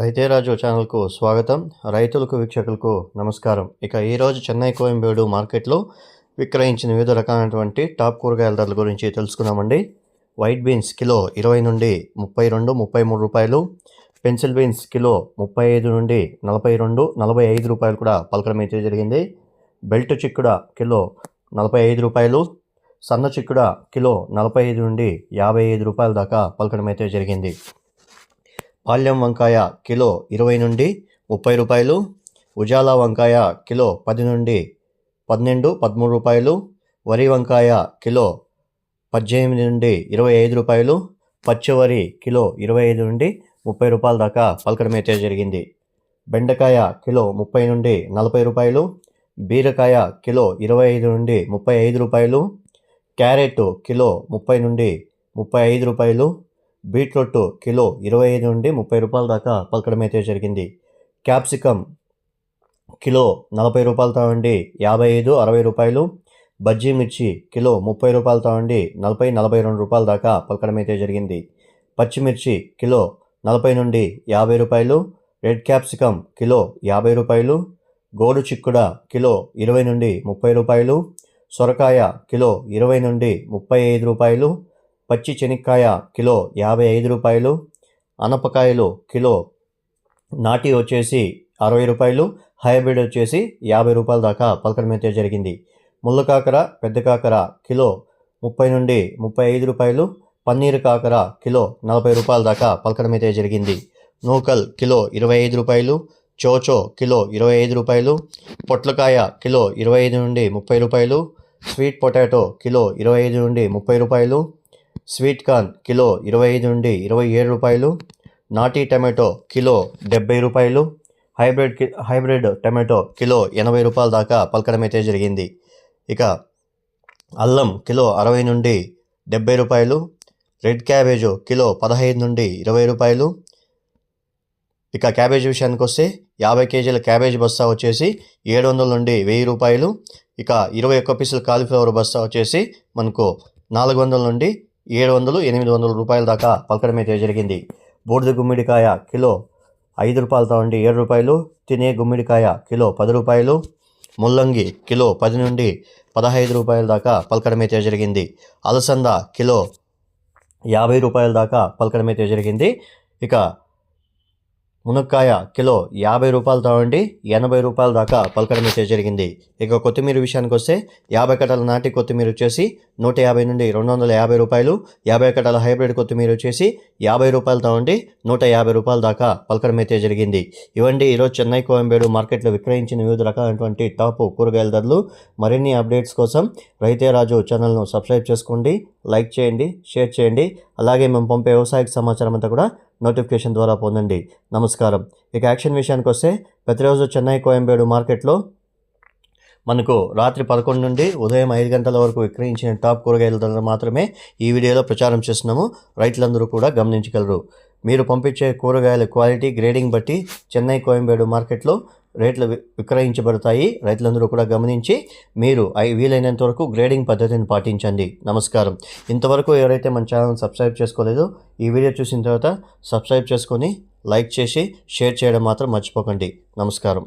రైతేరాజు ఛానల్కు స్వాగతం. రైతులకు వీక్షకులకు నమస్కారం. ఇక ఈరోజు చెన్నై కోయంబేడు మార్కెట్లో విక్రయించిన వివిధ రకాలైనటువంటి టాప్ కూరగాయల ధరల గురించి తెలుసుకున్నామండి వైట్ బీన్స్ కిలో ఇరవై నుండి ముప్పై రెండు ముప్పై మూడు రూపాయలు. పెన్సిల్ బీన్స్ కిలో ముప్పై ఐదు నుండి నలభై రెండు నలభై ఐదు రూపాయలు కూడా పలకడం అయితే జరిగింది. బెల్ట్ చిక్కుడ కిలో నలభై ఐదు రూపాయలు. సన్న చిక్కుడ కిలో నలభై ఐదు నుండి యాభై ఐదు రూపాయల దాకా పలకడం అయితే జరిగింది. పాల్యం వంకాయ కిలో ఇరవై నుండి ముప్పై రూపాయలు ఉజాలా వంకాయ కిలో పది నుండి పన్నెండు పదమూడు రూపాయలు వరి వంకాయ కిలో పద్దెనిమిది నుండి ఇరవై ఐదు రూపాయలు పచ్చివరి కిలో ఇరవై ఐదు నుండి ముప్పై రూపాయల దాకా పలకడం అయితే జరిగింది. బెండకాయ కిలో ముప్పై నుండి నలభై రూపాయలు బీరకాయ కిలో ఇరవై ఐదు నుండి ముప్పై ఐదు రూపాయలు క్యారెట్ కిలో ముప్పై నుండి ముప్పై ఐదు రూపాయలు బీట్రూట్ కిలో ఇరవై ఐదు నుండి ముప్పై రూపాయల దాకా పలకడం అయితే జరిగింది. క్యాప్సికమ్ కిలో నలభై రూపాయలతో ఉండి యాభై ఐదు అరవై రూపాయలు. బజ్జీ మిర్చి కిలో ముప్పై రూపాయలతో ఉండి నలభై నలభై రెండు రూపాయల దాకా పలకడం అయితే జరిగింది. పచ్చిమిర్చి కిలో నలభై నుండి యాభై రూపాయలు. రెడ్ క్యాప్సికమ్ కిలో యాభై రూపాయలు. గోడు చిక్కుడ కిలో ఇరవై నుండి ముప్పై రూపాయలు. సొరకాయ కిలో ఇరవై నుండి ముప్పై ఐదు రూపాయలు. పచ్చి శనక్కాయ కిలో యాభై ఐదు రూపాయలు అనపకాయలు కిలో నాటి వచ్చేసి అరవై రూపాయలు హైబ్రిడ్ వచ్చేసి యాభై రూపాయల దాకా పలకడమైతే జరిగింది. ముళ్ళ కాకర పెద్ద కాకర కిలో ముప్పై నుండి ముప్పై ఐదు రూపాయలు పన్నీరు కాకర కిలో నలభై రూపాయల దాకా పలకడం జరిగింది. నూకల్ కిలో ఇరవై ఐదు రూపాయలు చోచో కిలో ఇరవై ఐదు రూపాయలు పొట్లకాయ కిలో ఇరవై ఐదు నుండి ముప్పై రూపాయలు స్వీట్ పొటాటో కిలో ఇరవై ఐదు నుండి ముప్పై రూపాయలు స్వీట్ కార్న్ కిలో ఇరవై ఐదు నుండి ఇరవై ఏడు రూపాయలు నాటీ టమాటో కిలో డెబ్బై రూపాయలు హైబ్రిడ్కి హైబ్రిడ్ టమాటో కిలో ఎనభై రూపాయల దాకా పలకడం అయితే జరిగింది. ఇక అల్లం కిలో అరవై నుండి డెబ్బై రూపాయలు రెడ్ క్యాబేజు కిలో పదహైదు నుండి ఇరవై రూపాయలు. ఇక క్యాబేజ్ విషయానికి వస్తే యాభై కేజీల క్యాబేజ్ బస్తా వచ్చేసి ఏడు వందల నుండి వెయ్యి రూపాయలు. ఇక ఇరవై ఒక్క పీసుల కాలీఫ్లవర్ బస్తా వచ్చేసి మనకు నాలుగు వందల నుండి ఏడు వందలు ఎనిమిది వందల రూపాయల దాకా పలకడమైతే జరిగింది. బూడిద గుమ్మిడికాయ కిలో ఐదు రూపాయలతో ఉండి ఏడు రూపాయలు తినే గుమ్మిడికాయ కిలో పది రూపాయలు ముల్లంగి కిలో పది నుండి పదహైదు రూపాయల దాకా పలకడమైతే జరిగింది. అలసంద కిలో యాభై రూపాయల దాకా పలకడమైతే జరిగింది. ఇక మునక్కాయ కిలో యాభై రూపాయలతో ఉండి ఎనభై రూపాయల దాకా పలకడం అయితే జరిగింది. ఇక కొత్తిమీర విషయానికి వస్తే యాభై కట్టల నాటి కొత్తిమీర వచ్చేసి నూట యాభై నుండి రెండు వందల యాభై రూపాయలు యాభై కట్టల హైబ్రిడ్ కొత్తిమీర వచ్చేసి యాభై రూపాయలతో ఉండి నూట యాభై రూపాయల దాకా పలకడం అయితే జరిగింది. ఇవండి ఈరోజు చెన్నై కోయంబేడు మార్కెట్లో విక్రయించిన వివిధ రకాలైనటువంటి టాప్ కూరగాయల ధరలు. మరిన్ని అప్డేట్స్ కోసం రైతే రాజు ఛానల్ను సబ్స్క్రైబ్ చేసుకోండి లైక్ చేయండి షేర్ చేయండి. అలాగే మేము పంపే వ్యవసాయ సమాచారం అంతా కూడా నోటిఫికేషన్ ద్వారా పొందండి. నమస్కారం. ఇక యాక్షన్ విషయానికి వస్తే ప్రతిరోజు చెన్నై కోయంబేడు మార్కెట్లో మనకు రాత్రి పదకొండు నుండి ఉదయం ఐదు గంటల వరకు విక్రయించిన టాప్ కూరగాయల ధరలు మాత్రమే ఈ వీడియోలో ప్రచారం చేస్తున్నాము. రైతులందరూ కూడా గమనించగలరు. మీరు పంపించే కూరగాయల క్వాలిటీ గ్రేడింగ్ బట్టి చెన్నై కోయంబేడు మార్కెట్లో రేట్లు వి- విక్రయించబడతాయి. రైతులందరూ కూడా గమనించి మీరు అయి వీలైనంత వరకు గ్రేడింగ్ పద్ధతిని పాటించండి. నమస్కారం. ఇంతవరకు ఎవరైతే మన ఛానల్ సబ్స్క్రైబ్ చేసుకోలేదో ఈ వీడియో చూసిన తర్వాత సబ్స్క్రైబ్ చేసుకొని లైక్ చేసి షేర్ చేయడం మాత్రం మర్చిపోకండి. నమస్కారం.